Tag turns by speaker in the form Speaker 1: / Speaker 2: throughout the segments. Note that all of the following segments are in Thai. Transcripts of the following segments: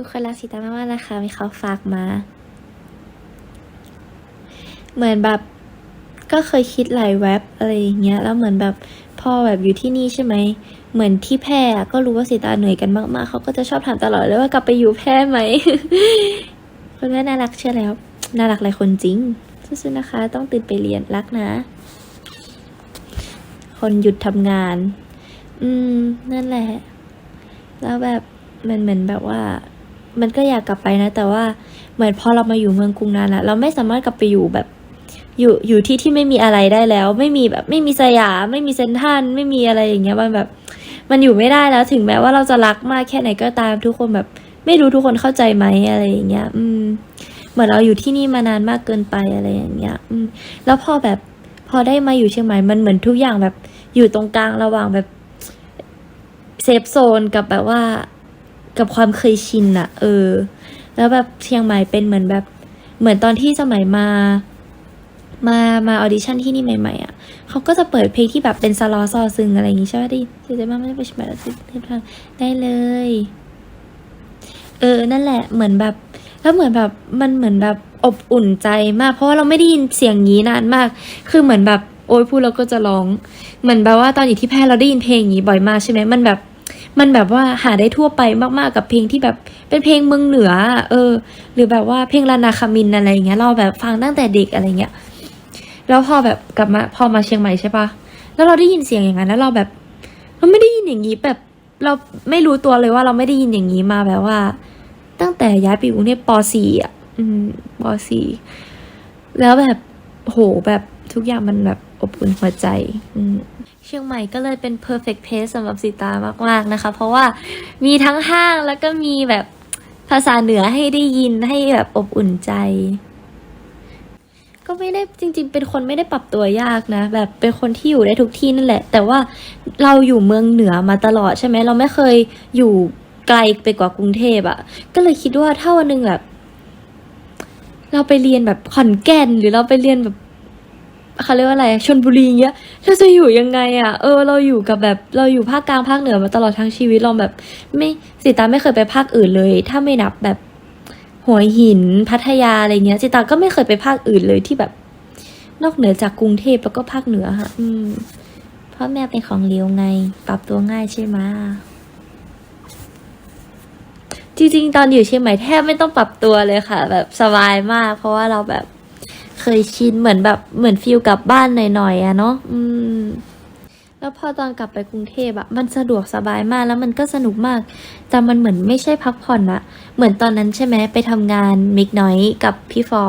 Speaker 1: ทุกคนรักสีตามากๆนะคะมีเขาฝากมา เหมือนแบบก็เคยคิดหลายแว็บอะไรอย่างเงี้ยแล้วเหมือนแบบพอแบบอยู่ที่นี่ใช่ไหมเหมือนที่แพร่ก็รู้ว่าสีตาเหนื่อยกันมากๆเขาก็จะชอบถามตลอดเลยว่ากลับไปอยู่แพร่ไหมคนแม่น่ารักเชื่อแล้วน่ารักหลายคนจริงสู้ๆนะคะ ต้องตื่นไปเรียนรักนะ คนหยุดทำงาน อืม นั่นแหละ แล้วแบบมันเหมือนแบบว่า มันก็อยากกลับไปนะ แต่ว่าเหมือนพอเรามาอยู่เมืองกรุงนานอะเราไม่สามารถกลับไปอยู่แบบ อยู่อยู่ที่ที่ไม่มีอะไรได้แล้ว ไม่มีแบบไม่มีสยามไม่มีเซนทันไม่มีอะไรอย่างเงี้ยมันแบบ มันอยู่ไม่ได้แล้วถึงแม้ว่าเราจะรักมากแค่ไหนก็ตามทุกคนแบบ ไม่รู้ทุกคนเข้าใจไหมอะไรอย่างเงี้ย อืม เหมือนเราอยู่ที่นี่มานานมากเกินไปอะไรอย่างเงี้ย อืม แล้วพอแบบพอได้มาอยู่เชียงใหม่มันเหมือนทุกอย่างแบบอยู่ตรงกลางระหว่างแบบเซฟโซนกับแบบว่า กับความเคยชินอะเออ แล้วแบบเชียงใหม่เป็นเหมือนแบบ เหมือนตอนที่สมัยมา มามาออดิชั่นที่นี่ใหม่ๆอะเขาก็จะเปิดเพลงที่แบบเป็นซาลอซอซึงอะไรอย่างงี้ใช่ไหมดิดีใจมากไม่ได้ไปชิมแบบสิได้เลย เออ นั่นแหละ เหมือนแบบแล้วเหมือนแบบมันเหมือนแบบอบอุ่นใจมาก เพราะว่าเราไม่ได้ยินเสียงนี้นานมาก คือเหมือนแบบโอ๊ยพูดแล้วก็จะร้อง เหมือนแบบว่าตอนอยู่ที่แพรเราได้ยินเพลงงนี้บ่อยมากใช่ไหมมันแบบ มันแบบว่าหาได้ทั่วไปมากๆกับเพลงที่แบบเป็นเพลงเมืองเหนือ เออ หรือแบบว่าเพลงลานาคามินอะไรอย่างเงี้ยเราแบบฟังตั้งแต่เด็กอะไรเงี้ยแล้วพอแบบกลับมาพอมาเชียงใหม่ใช่ปะแล้วเราได้ยินเสียงอย่างนั้นแล้วเราแบบเราไม่ได้ยินอย่างนี้แบบเราไม่รู้ตัวเลยว่าเราไม่ได้ยินอย่างนี้มาแบบว่า ตั้งแต่ย้ายไปอยู่กรุงเทพป .4 อะ อืมป .4 แล้วแบบโหแบบทุกอย่างมันแบบอบอุ่นหัวใจ อืม เชียงใหม่ก็เลยเป็น perfect place สำหรับสีตามาก ๆ นะคะ เพราะว่ามีทั้งห้างแล้วก็มีแบบภาษาเหนือให้ได้ยินให้แบบอบอุ่นใจ ก็ไม่ได้จริง ๆ เป็นคนไม่ได้ปรับตัวยากนะ แบบเป็นคนที่อยู่ได้ทุกที่นั่นแหละ แต่ว่าเราอยู่เมืองเหนือมาตลอดใช่ไหมเราไม่เคยอยู่ไกลไปกว่ากรุงเทพอะ่ะ ก็เลยคิดว่าถ้าวันหนึ่งแบบ เราไปเรียนแบบขอนแก่นหรือเราไปเรียนแบบ เขาเรียกว่าอะไรชนบุรีเงี้ยเราจะอยู่ยังไงอะ่ะเออเราอยู่กับแบบเราอยู่ภาคกลางภาคเหนือมาตลอดทั้งชีวิตเราแบบ ไม่สิตาไม่เคยไปภาคอื่นเลย ถ้าไม่นับแบบ หัวหินพัทยาอะไรเงี้ยสิตาก็ไม่เคยไปภาคอื่นเลยที่แบบ นอกเหนือจากกรุงเทพแล้วก็ภาคเหนือค่ะอืม เพราะแม่เป็นของเลี้ยวไง ปรับตัวง่ายใช่ไหมจริงๆตอนอยู่เชียงใหม่แทบไม่ต้องปรับตัวเลยค่ะ แบบสบายมาก เพราะว่าเราแบบ เคยชินเหมือนแบบเหมือนฟิลกลับบ้านหน่อยๆอะเนาะอืมแล้วพอตอนกลับไปกรุงเทพอะมันสะดวกสบายมากแล้วมันก็สนุกมาก แต่มันเหมือนไม่ใช่พักผ่อนอะเหมือนตอนนั้นใช่ไหมไปทำงานมิกน้อยกับพี่ฟอ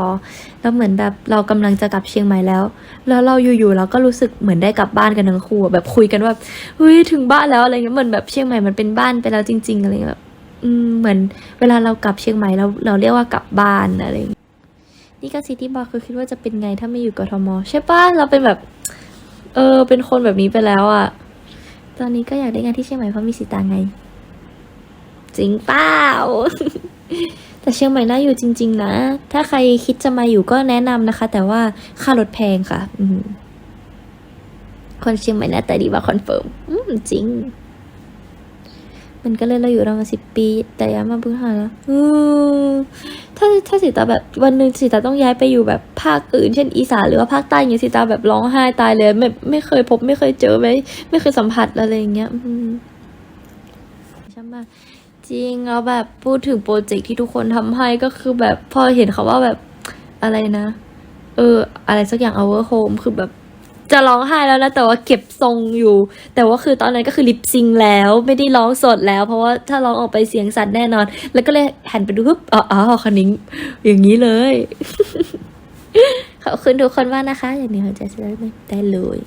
Speaker 1: แล้วเหมือนแบบเรากำลังจะกลับเชียงใหม่แล้ว แล้วเราอยู่ๆเราก็รู้สึกเหมือนได้กลับบ้านกันทั้งคู่แบบคุยกันว่าเฮ้ยถึงบ้านแล้วอะไรเงี้ยเหมือนแบบเชียงใหม่มันเป็นบ้านไปแล้วจริง ๆ อะไรเงี้ยแบบเหมือนเวลาเรากลับเชียงใหม่เราเราเรียกว่ากลับบ้านอะไรเงี้ย นี่ก็ซิตี้บอกคือคิดว่าจะเป็นไงถ้าไม่อยู่กทมใช่ปะเราเป็นแบบ เออ เป็นคนแบบนี้ไปแล้วอะตอนนี้ก็อยากได้งานที่เชียงใหม่เพราะมีสีตางไง จริงเปล่าแต่เชียงใหม่น่าอยู่จริง ๆ นะ ถ้าใครคิดจะมาอยู่ก็แนะนำนะคะ แต่ว่าค่ารถแพงค่ะอืคนเชียงใหม่หน้าตาดีว่าคอนเฟิร์มจริง มันก็เลยเราอยู่เรามาสิบปี แต่ย้ายมาพึ่งหาแล้วอือถ้าถ้าสิตาแบบวันหนึ่งสิตาต้องย้ายไปอยู่แบบภาคอื่น เช่นอีสานหรือว่าภาคใต้อย่างเงี้ยสิตาแบบร้องไห้ตายเลย ไม่ไม่เคยพบไม่เคยเจอไม่ไม่เคยสัมผัสอะไรอย่างเงี้ยอืมใช่ไหมจริงแล้วแบบพูดถึงโปรเจกต์ที่ทุกคนทำให้ก็คือแบบพอเห็นเขาว่าแบบอะไรนะ เออ อะไรสักอย่าง our home คือแบบ จะร้องไห้แล้วนะแต่ว่าเก็บทรงอยู่ แต่ว่าคือตอนนั้นก็คือลิปซิงแล้วไม่ได้ร้องสดแล้ว เพราะว่าถ้าร้องออกไปเสียงสั่นแน่นอน แล้วก็เลยหันไปดูปุ๊บอ๋อคันนิ้งอย่างนี้เลยขอบคุณทุกคนมากนะคะ อย่างนี้หัวใจจะได้ไม่ได้เลย